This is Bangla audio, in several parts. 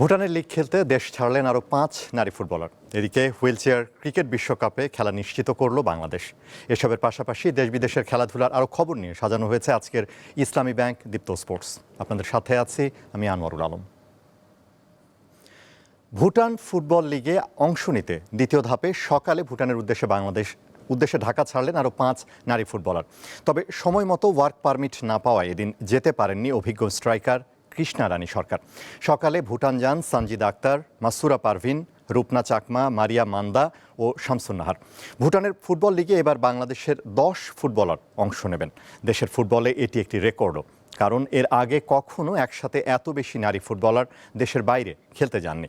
ভুটানের লিগ খেলতে দেশ ছাড়লেন আরও পাঁচ নারী ফুটবলার। এদিকে হুইলচেয়ার ক্রিকেট বিশ্বকাপে খেলা নিশ্চিত করল বাংলাদেশ। এসবের পাশাপাশি দেশ বিদেশের খেলাধুলার আরও খবর নিয়ে সাজানো হয়েছে আজকের ইসলামী ব্যাংক দীপ্ত স্পোর্টস। আপনাদের সাথে আছি আমি আনোয়ারুল আলম। ভুটান ফুটবল লিগে অংশ নিতে দ্বিতীয় ধাপে সকালে ভুটানের উদ্দেশ্যে বাংলাদেশ, উদ্দেশ্যে ঢাকা ছাড়লেন আরও পাঁচ নারী ফুটবলার। তবে সময় মতো ওয়ার্ক পারমিট না পাওয়ায় এদিন যেতে পারেননি অভিজ্ঞ স্ট্রাইকার কৃষ্ণা রানী সরকার। সকালে ভুটান যান সঞ্জিদ আক্তার মাসুরা পারভিন রূপনা চাকমা, মারিয়া মান্দা ও শামসুন্নাহার। ভুটানের ফুটবল লিগে এবার বাংলাদেশের দশ ফুটবলার অংশ নেবেন। দেশের ফুটবলে এটি একটি রেকর্ডও। কারণ এর আগে কখনো একসাথে এত বেশি নারী ফুটবলার দেশের বাইরে খেলতে যাননি।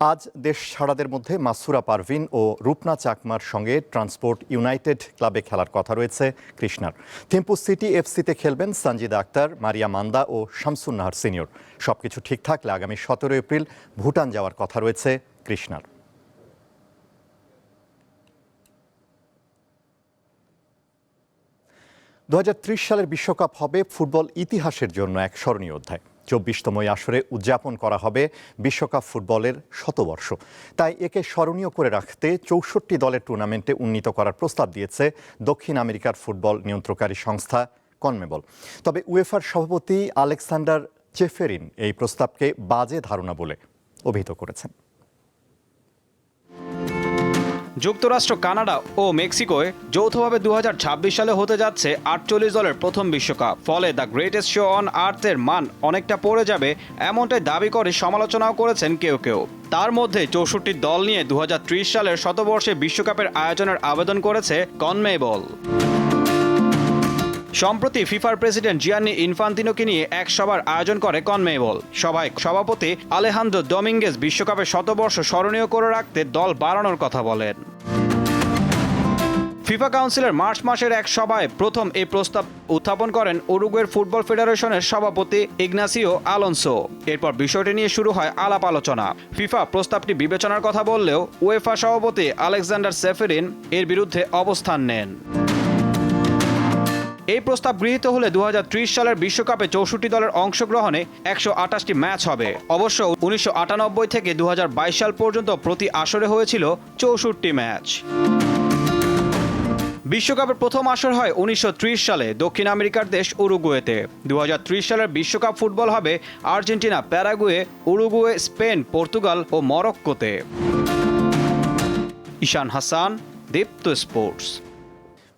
আজ দেশ ছাড়াদের মধ্যে মাসুরা পারভিন ও রূপনা চাকমার সঙ্গে ট্রান্সপোর্ট ইউনাইটেড ক্লাবে খেলার কথা রয়েছে কৃষ্ণার। থিম্পু সিটি এফসিতে খেলবেন সঞ্জিদা আক্তার, মারিয়া মান্দা ও শামসুন্নাহার সিনিয়র। সবকিছু ঠিক থাকলে আগামী সতেরো এপ্রিল ভুটান যাওয়ার কথা রয়েছে কৃষ্ণার দু হাজার ত্রিশ সালের বিশ্বকাপ হবে ফুটবল ইতিহাসের জন্য এক স্মরণীয় অধ্যায়। চব্বিশতম আসরে উদযাপন করা হবে বিশ্বকাপ ফুটবলের শতবর্ষ। তাই একে স্মরণীয় করে রাখতে চৌষট্টি দলের টুর্নামেন্টে উন্নীত করার প্রস্তাব দিয়েছে দক্ষিণ আমেরিকার ফুটবল নিয়ন্ত্রণকারী সংস্থা কনমেবল। তবে উয়েফার সভাপতি আলেকসান্ডার চেফেরিন এই প্রস্তাবকে বাজে ধারণা বলে অভিহিত করেছেন। যুক্তরাষ্ট্র, কানাডা ও মেক্সিকোয় যৌথভাবে দু হাজার ছাব্বিশ সালে হতে যাচ্ছে আটচল্লিশ দলের প্রথম বিশ্বকাপ। ফলে দ্য গ্রেটেস্ট শো অন আর্থের মান অনেকটা পড়ে যাবে এমনটাই দাবি করে সমালোচনাও করেছেন কেউ কেউ। তার মধ্যে চৌষট্টি দল নিয়ে দু হাজার ত্রিশ সালের শতবর্ষে বিশ্বকাপের আয়োজনের আবেদন করেছে কনমেবল সম্প্রতি ফিফার প্রেসিডেন্ট জিয়ানি ইনফান্তিনোকে নিয়ে এক সভার আয়োজন করে কনমেবল। সভায় সভাপতি আলেহান্দ্রো ডমিঙ্গেস বিশ্বকাপে শতবর্ষ স্মরণীয় করে রাখতে দল বাড়ানোর কথা বলেন। ফিফা কাউন্সিলের মার্চ মাসের এক সভায় প্রথম এই প্রস্তাব উত্থাপন করেন উরুগুয়ের ফুটবল ফেডারেশনের সভাপতি ইগনাসিও আলোনসো। এরপর বিষয়টি নিয়ে শুরু হয় আলাপ আলোচনা। ফিফা প্রস্তাবটি বিবেচনার কথা বললেও উয়েফা সভাপতি আলেকজান্ডার সেফেরিন এর বিরুদ্ধে অবস্থান নেন। এই প্রস্তাব গৃহীত হলে দুহাজার ত্রিশ সালের বিশ্বকাপে চৌষট্টি দলের অংশগ্রহণে একশো আটাশটি ম্যাচ হবে। অবশ্য উনিশশো আটানব্বই থেকে দু হাজার বাইশ সাল পর্যন্ত প্রতি আসরে হয়েছিল চৌষট্টি ম্যাচ। বিশ্বকাপের প্রথম আসর হয় উনিশশো ত্রিশ সালে দক্ষিণ আমেরিকার দেশ উরুগুয়েতে। দু হাজার ত্রিশ সালের বিশ্বকাপ ফুটবল হবে Argentina, Paraguay, Uruguay, Spain, Portugal ও মরক্কোতে। ঈশান হাসান, দীপ্ত স্পোর্টস।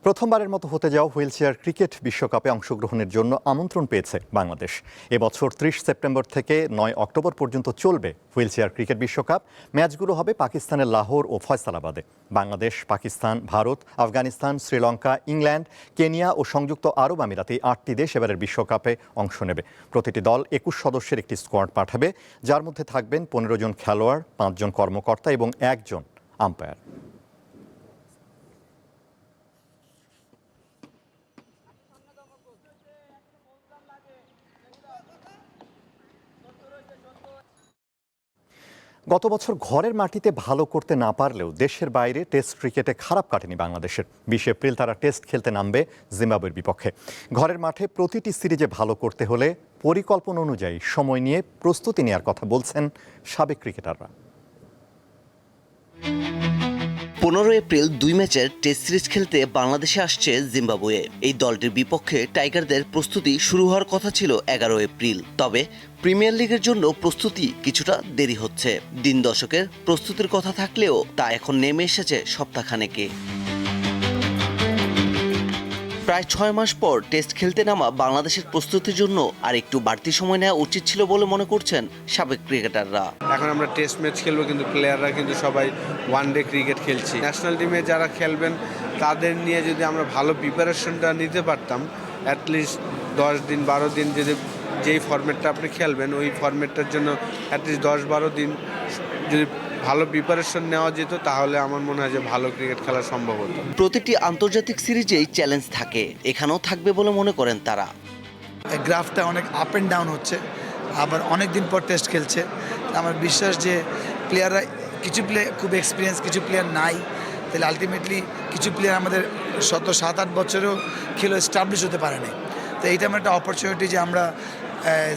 প্রথমবারের মতো হতে যাওয়া হুইলচেয়ার ক্রিকেট বিশ্বকাপে অংশগ্রহণের জন্য আমন্ত্রণ পেয়েছে বাংলাদেশ। এবছর ত্রিশ সেপ্টেম্বর থেকে নয় অক্টোবর পর্যন্ত চলবে হুইলচেয়ার ক্রিকেট বিশ্বকাপ। ম্যাচগুলো হবে পাকিস্তানের লাহোর ও ফয়সালাবাদে। বাংলাদেশ, পাকিস্তান, ভারত, আফগানিস্তান, শ্রীলঙ্কা, ইংল্যান্ড, কেনিয়া ও সংযুক্ত আরব আমিরাতে আটটি দেশ এবারের বিশ্বকাপে অংশ নেবে। প্রতিটি দল একুশ সদস্যের একটি স্কোয়াড পাঠাবে, যার মধ্যে থাকবেন পনেরো জন খেলোয়াড় পাঁচজন কর্মকর্তা এবং একজন আম্পায়ার। গত বছর ঘরের মাটিতে ভালো করতে না পারলেও দেশের বাইরে টেস্ট ক্রিকেটে খারাপ কাটেনি বাংলাদেশের। বিশ এপ্রিল তারা টেস্ট খেলতে নামবে জিম্বাবুয়ের বিপক্ষে। ঘরের মাঠে প্রতিটি সিরিজে ভালো করতে হলে পরিকল্পনা অনুযায়ী সময় নিয়ে প্রস্তুতি নেওয়ার কথা বলছেন সাবেক ক্রিকেটাররা। পনেরো এপ্রিল দুই ম্যাচের টেস্ট সিরিজ খেলতে বাংলাদেশে আসছে জিম্বাবুয়ে। এই দলটির বিপক্ষে টাইগারদের প্রস্তুতি শুরু হওয়ার কথা ছিল এগারো এপ্রিল। তবে প্রিমিয়ার লিগের জন্য প্রস্তুতি কিছুটা দেরি হচ্ছে। দিন দশকের প্রস্তুতির কথা থাকলেও তা এখন নেমে এসেছে সপ্তাহখানেকে। প্রায় ছয় মাস পর টেস্ট খেলতে নামা বাংলাদেশের প্রস্তুতির জন্য আর একটু বাড়তি সময় নেওয়া উচিত ছিল বলে মনে করছেন সাবেক ক্রিকেটাররা। এখন আমরা টেস্ট ম্যাচ খেলব কিন্তু প্লেয়াররা কিন্তু সবাই ওয়ান ডে ক্রিকেট খেলছি। ন্যাশনাল টিমে যারা খেলবেন, তাদের নিয়ে যদি আমরা ভালো প্রিপারেশনটা নিতে পারতাম অ্যাটলিস্ট দশ দিন, বারো দিন যদি যেই ফরম্যাটটা আপনি খেলবেন, ওই ফরম্যাটটার জন্য অ্যাটলিস্ট দশ বারো দিন যদি ভালো প্রিপারেশন নেওয়া যেত তাহলে আমার মনে হয় যে ভালো ক্রিকেট খেলা সম্ভব হতো। প্রতিটি আন্তর্জাতিক সিরিজেই চ্যালেঞ্জ থাকে। এখানেও থাকবে বলে মনে করেন তারা। এই গ্রাফটা অনেক আপ অ্যান্ড ডাউন হচ্ছে আবার অনেক দিন পর টেস্ট খেলছে। আমার বিশ্বাস যে প্লেয়াররা কিছু প্লেয়ার খুব এক্সপিরিয়েন্স কিছু প্লেয়ার নাই। তাহলে আলটিমেটলি কিছু প্লেয়ার আমাদের শত সাত আট বছরেও খেলো এস্টাবলিশ হতে পারে পারেনি তো এইটা আমার একটা অপরচুনিটি যে আমরা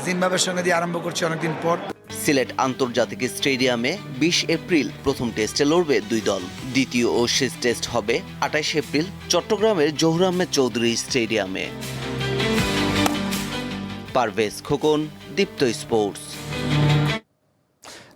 জিম্বাবের সঙ্গে দিয়ে আরম্ভ করছি অনেকদিন পর। সিলেট আন্তর্জাতিক স্টেডিয়ামে বিশ এপ্রিল প্রথম টেস্টে লড়বে দুই দল। দ্বিতীয় ও শেষ টেস্ট হবে আঠাশ এপ্রিল চট্টগ্রামের Zahur Ahmed Chowdhury stadium. Parvez Khokon, Deepto sports.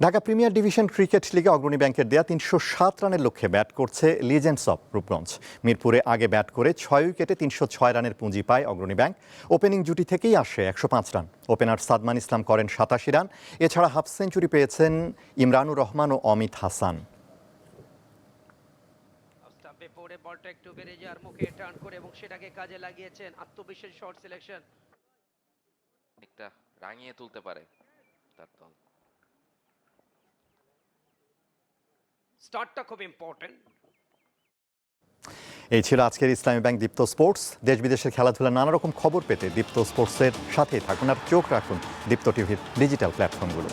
Dhaka premier division cricket লিগে অগ্রণী ব্যাংকের দেয়া তিনশো সাত রানের লক্ষ্যে ব্যাট করছে লিজেন্ডস অফ রূপগঞ্জ মিরপুরে আগে ব্যাট করে ছয় উইকেটে তিনশো ছয় রানের পুঁজি পায় অগ্রণী ব্যাংক। ওপেনিং জুটি থেকেই আসে একশো পাঁচ রান। ওপেনার সাদমান ইসলাম করেন সাতাশি রান। এছাড়া হাফ সেঞ্চুরি পেয়েছেন ইমরানুর রহমান ও অমিত হাসান। পড়ে বলটা একটু বেড়ে যাওয়ার মুখে টার্ন করে এবং সেটাকে কাজে লাগিয়েছেন আত্মবিশ্বাস শর্ট সিলেকশন। একটা রাঙিয়ে তুলতে পারে তার দল। স্টার্টটা খুব ইম্পর্টেন্ট এই ছিল আজকের ইসলামী ব্যাংক দীপ্ত স্পোর্টস। দেশ বিদেশের খেলাধুলা নানা রকম খবর পেতে দীপ্ত স্পোর্টসের সাথেই থাকুন আর চোখ রাখুন দীপ্ত টিভির ডিজিটাল প্ল্যাটফর্মগুলো।